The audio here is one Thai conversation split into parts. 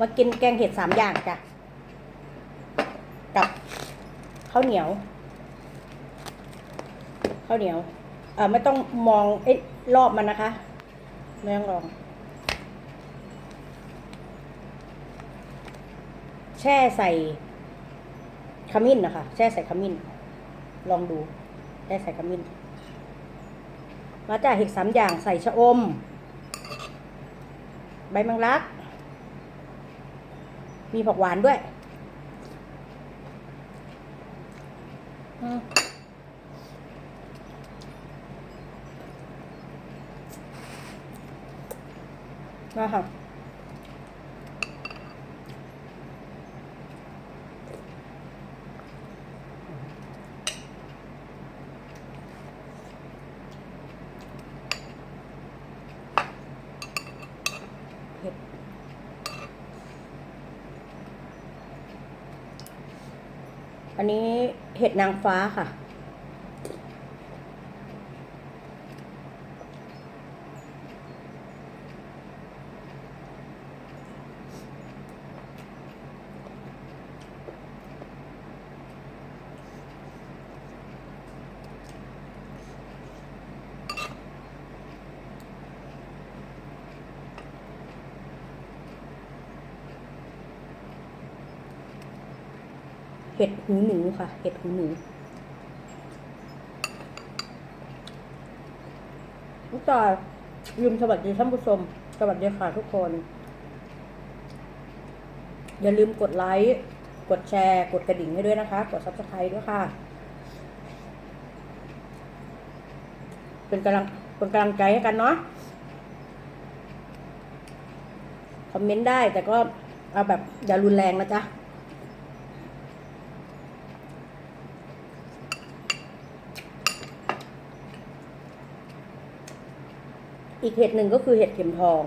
มากินแกงเห็ดสามอย่างจ้ะ กับข้าวเหนียวข้าวเหนียว เอ่อไม่ต้องมองเอ๊ะรอบมันนะคะไม่ต้องลอง แช่ใส่ขมิ้นนะคะ แช่ใส่ขมิ้น ลองดูแช่ใส่ขมิ้นมาจากเห็ดสามอย่างใส่ชะอม ใบมังลัก มีผักหวานด้วยอืมนะคะ อันนี้เห็ดนางฟ้าค่ะ เห็ดหูหนูค่ะ เห็ดหูหนูลูกต่อลืมสวัสดีท่านผู้ชม สวัสดีค่ะทุกคน อย่าลืมกดไลค์ กดแชร์ กดกระดิ่งให้ด้วยนะคะ กดซับสไครต์ด้วยค่ะ เป็นกำลังเป็นกำลังใจให้กันเนาะ คอมเมนต์ได้แต่ก็เอาแบบอย่ารุนแรงนะจ๊ะ อีกเห็ดหนึ่งก็คือเห็ดเข็มทอง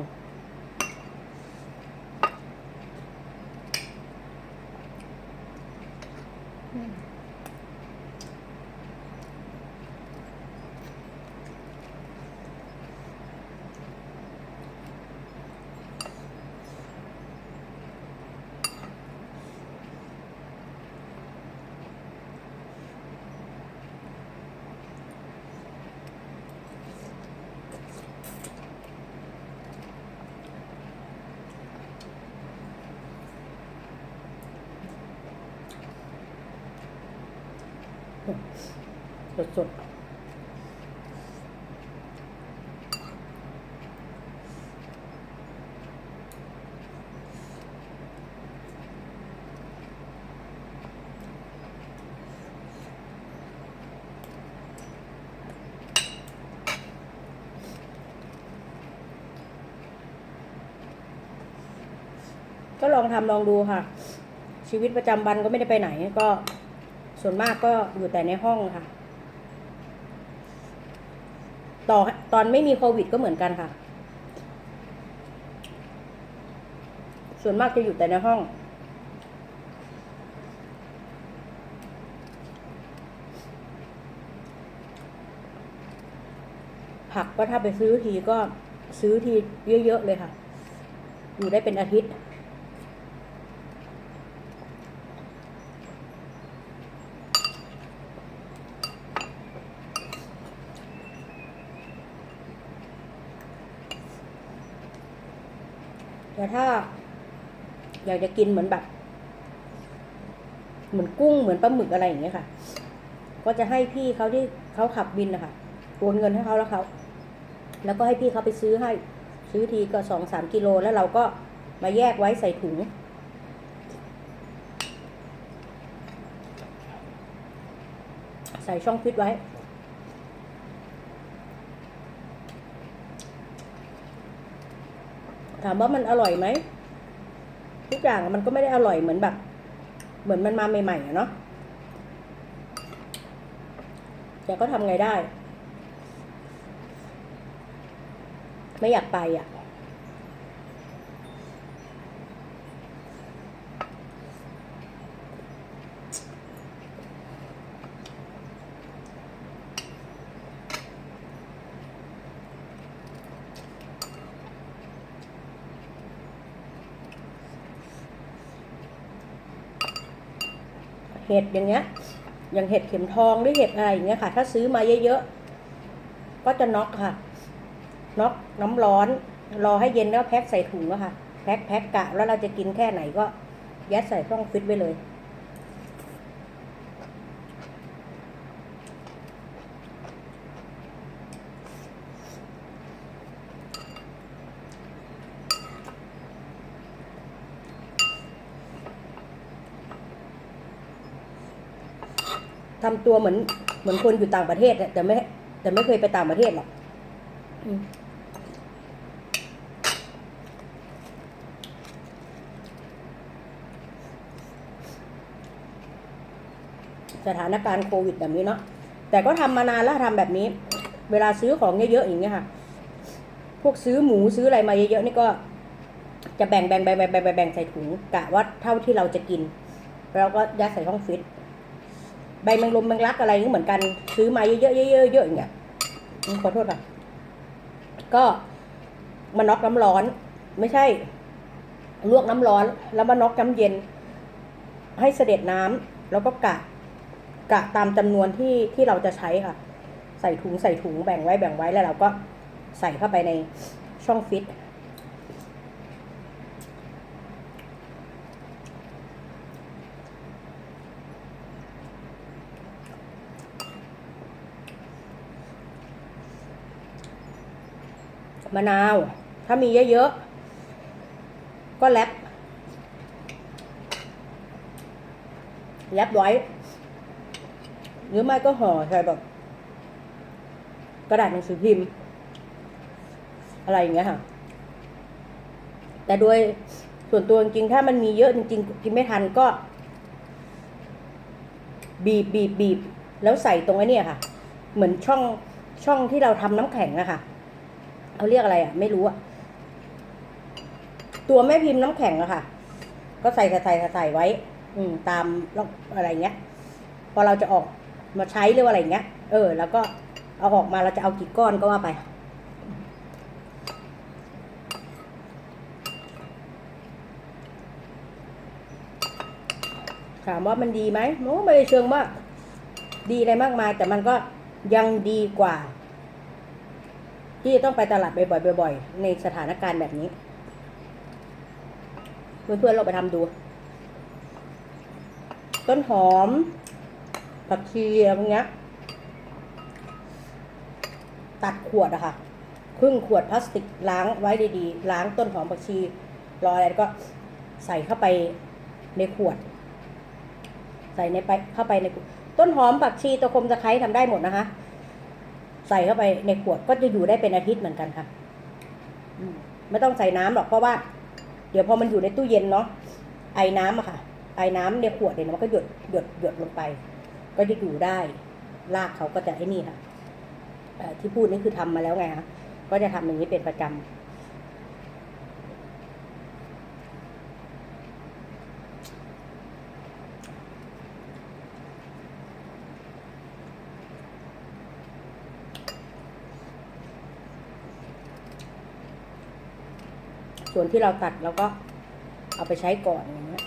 สดสดก็ลองทำลองดูค่ะ ชีวิตประจำวันก็ไม่ได้ไปไหนก็ ส่วนมากก็อยู่แต่ในห้องค่ะ ต่อตอนไม่มีโควิดก็เหมือนกันค่ะ ส่วนมากจะอยู่แต่ในห้องผักก็ถ้าไปซื้อทีก็ซื้อทีเยอะๆเลยค่ะ อยู่ได้เป็นอาทิตย์ แต่ถ้า อยากจะกินเหมือนแบบ เหมือนกุ้งเหมือนปลาหมึกอะไรอย่างเงี้ยค่ะ ก็จะให้พี่เขาที่เขาขับบินนะคะโอนเงินให้เขาแล้วเขาแล้วก็ให้พี่เขาไปซื้อให้ ซื้อทีก็สองสามกิโลแล้วเราก็มาแยกไว้ใส่ถุงใส่ช่องฟิตไว้ ถามว่ามันอร่อยไหมทุกอย่างมันก็ไม่ได้อร่อยเหมือนแบบ เหมือนมันมาใหม่ๆเนาะแต่ก็ทำไงได้ ไม่อยากไปอะ เห็ดอย่างเงี้ย อย่างเห็ดเข็มทองหรือเห็ดอะไรอย่างเงี้ยค่ะ ถ้าซื้อมาเยอะๆ ก็จะน็อกค่ะ น็อกน้ำร้อน รอให้เย็นแล้วแพ็คใส่ถุงอะค่ะ แพ็คแพ็คกะ แล้วเราจะกินแค่ไหนก็ยัดใส่ช่องฟิตไว้เลย ทำตัวเหมือนเหมือนคนอยู่ต่างประเทศเนี่ยแต่ไม่ แต่ไม่เคยไปต่างประเทศหรอกอืมสถานการณ์โควิดแบบนี้เนาะแต่ก็ทำมานานแล้วทำแบบนี้ เวลาซื้อของเยอะๆอย่างเงี้ยค่ะ พวกซื้อหมูซื้ออะไรมาเยอะๆนี่ก็ จะแบ่งแบ่งแบ่งแบ่งแบ่งแบ่งใส่ถุงกะว่าเท่าที่เราจะกิน แล้วก็ยัดใส่ช่องฟิต ใบแมงลมแมงลักอะไรก็เหมือนกันซื้อมาเยอะๆเยอะๆเยอะอย่างเงี้ยขอโทษค่ะก็มาน็อกน้ำร้อน ไม่ใช่ ลวกน้ำร้อน แล้วมาน็อกน้ำเย็น ให้เสด็จน้ำแล้วก็กะกะตามจำนวนที่ที่เราจะใช้ค่ะ ใส่ถุงใส่ถุงแบ่งไว้แบ่งไว้แล้วเราก็ใส่เข้าไปในช่องฟิต มะนาว ถ้ามีเยอะๆ ก็แรปแรปไว้ หรือไม่ก็ห่อใส่แบบกระดาษหนังสือพิมพ์ อะไรอย่างเงี้ยค่ะ แต่โดยส่วนตัวจริงๆ ถ้ามันมีเยอะจริงๆ กินไม่ทันก็ บีบบีบบีบแล้วใส่ตรงไอ้นี่ค่ะ เหมือนช่องช่องที่เราทำน้ำแข็งอะค่ะ เขาเรียกอะไรอะ ไม่รู้อะ ตัวแม่พิมพ์น้ำแข็งอะค่ะ ก็ใส่ใส่ใส่ใส่ไว้ อืม ตามองอะไรเงี้ย พอเราจะออกมาใช้หรือว่าอะไรเงี้ย เออ แล้วก็เอาออกมาเราจะเอากี่ก้อนก็ว่าไป ถามว่ามันดีไหมมันก็ไม่ได้เชิงว่า ดีอะไรมากมาย แต่มันก็ยังดีกว่า ที่ต้องไปตลาดบ่อยๆบ่อยๆ ในสถานการณ์แบบนี้เพื่อนๆเราไปทำดู ต้นหอม ผักชีอะไรพวกเงี้ย ตัดขวดอะค่ะครึ่งขวดพลาสติกล้างไว้ดีๆ ล้างต้นหอมผักชี รออะไรก็ใส่เข้าไปในขวด ใส่ในไปเข้าไปในต้นหอมผักชีตะคมตะไคร้ทำได้หมดนะคะ ใส่เข้าไปในขวดก็จะอยู่ได้เป็นอาทิตย์เหมือนกันค่ะไม่ต้องใส่น้ำหรอกเพราะว่า เดี๋ยวพอมันอยู่ในตู้เย็นเนาะไอ้น้ำอะค่ะไอ้น้ำในขวดเนี่ยมันก็หยดหยดหยดลงไป ก็จะอยู่ได้รากเขาก็จะไอ้นี่ค่ะที่พูดนี่คือทำมาแล้วไงคะก็จะทำอย่างนี้เป็นประจำ ส่วนที่เราตัดเราก็เอาไปใช้ก่อนอย่างเงี้ย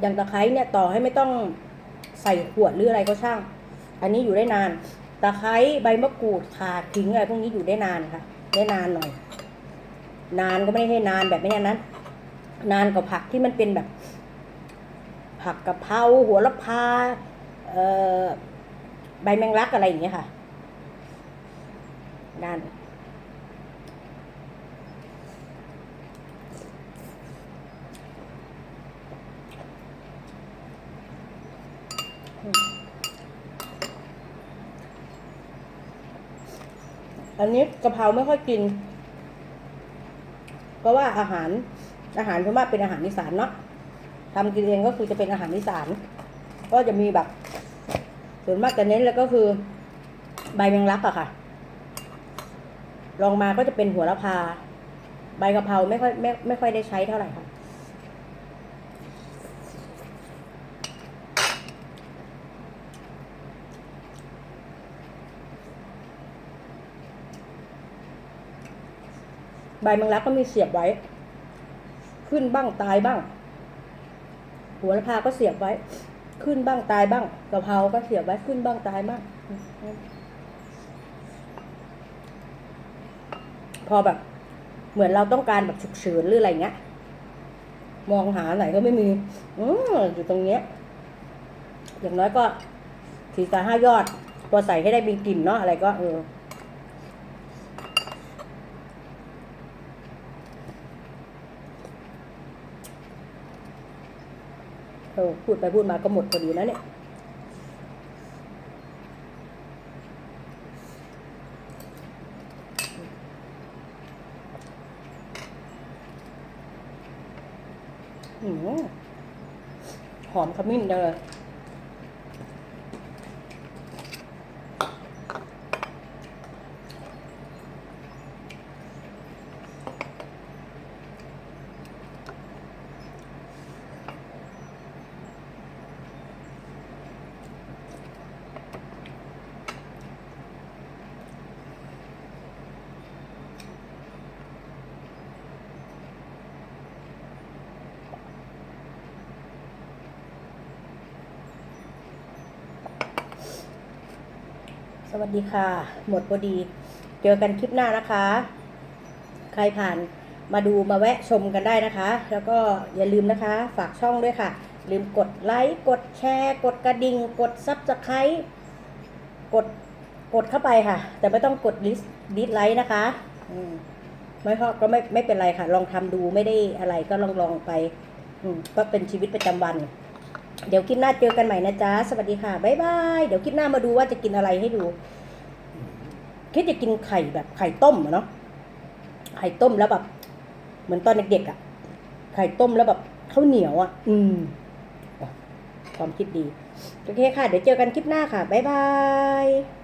อย่างตะไคร้เนี่ยต่อให้ไม่ต้องใส่ขวดหรืออะไรก็ช่าง อันนี้อยู่ได้นาน ตะไคร้ใบมะกรูดข่าขิงอะไรพวกนี้อยู่ได้นานค่ะ ได้นานหน่อย นานก็ไม่ได้ให้นานแบบไม่นั้น นานกว่าผักที่มันเป็นแบบ ผักกะเพราหัวละพาเอ่อใบแมงลักอะไรอย่างเงี้ยค่ะนาน อันนี้กะเพราไม่ค่อยกิน เพราะว่าอาหารอาหารส่วนมากเป็นอาหารอีสานเนาะทำกินเองก็คือจะเป็นอาหารอีสาน ก็จะมีแบบ ส่วนมากจะเน้นแล้วก็คือ ใบแมงลักอะค่ะ ลองมาก็จะเป็นหัวละพา ใบกะเพราไม่ค่อยไม่ไม่ค่อยได้ใช้เท่าไหร่ค่ะ แมงลักก็มีเสียบไว้ ขึ้นบ้างตายบ้าง หัวละพาก็เสียบไว้ ขึ้นบ้างตายบ้างกะเพราก็เสียบไว้ขึ้นบ้างตายบ้างพอแบบ เหมือนเราต้องการแบบฉุกเฉินหรืออะไรเงี้ย มองหาไหนก็ไม่มี อืมอยู่ตรงเนี้ย อย่างน้อยก็สี่สาห้ายอดพอใส่ให้ได้มีกลิ่นเนาะอะไรก็เออ ออพูดไปพูดมาก็หมดพอดีนะเนี่ยหอมขมิ้นเลย สวัสดีค่ะ หมดพอดี เจอกันคลิปหน้านะคะ ใครผ่านมาดูมาแวะชมกันได้นะคะ แล้วก็อย่าลืมนะคะ ฝากช่องด้วยค่ะ ลืมกดไลค์กดแชร์ กดกระดิ่ง กดซับสไครต์กดกดเข้าไปค่ะ แต่ไม่ต้องกดดิสดิสไลค์นะคะอืมไม่เพราะก็ไม่ไม่เป็นไรค่ะ ลองทำดูไม่ได้อะไรก็ลองลองไป อืมก็เป็นชีวิตประจำวัน เดี๋ยวคลิปหน้าเจอกันใหม่นะจ๊ะ สวัสดีค่ะ บ๊ายบาย เดี๋ยวคลิปหน้ามาดูว่าจะกินอะไรให้ดู คิดจะกินไข่แบบไข่ต้มอะเนาะ ไข่ต้มแล้วแบบ เหมือนตอนเด็กๆอะ่ะ ไข่ต้มแล้วแบบข้าวเหนียวอะ่ะ อืม ความคิดดี โอเคค่ะ เดี๋ยวเจอกันคลิปหน้าค่ะ บ๊ายบาย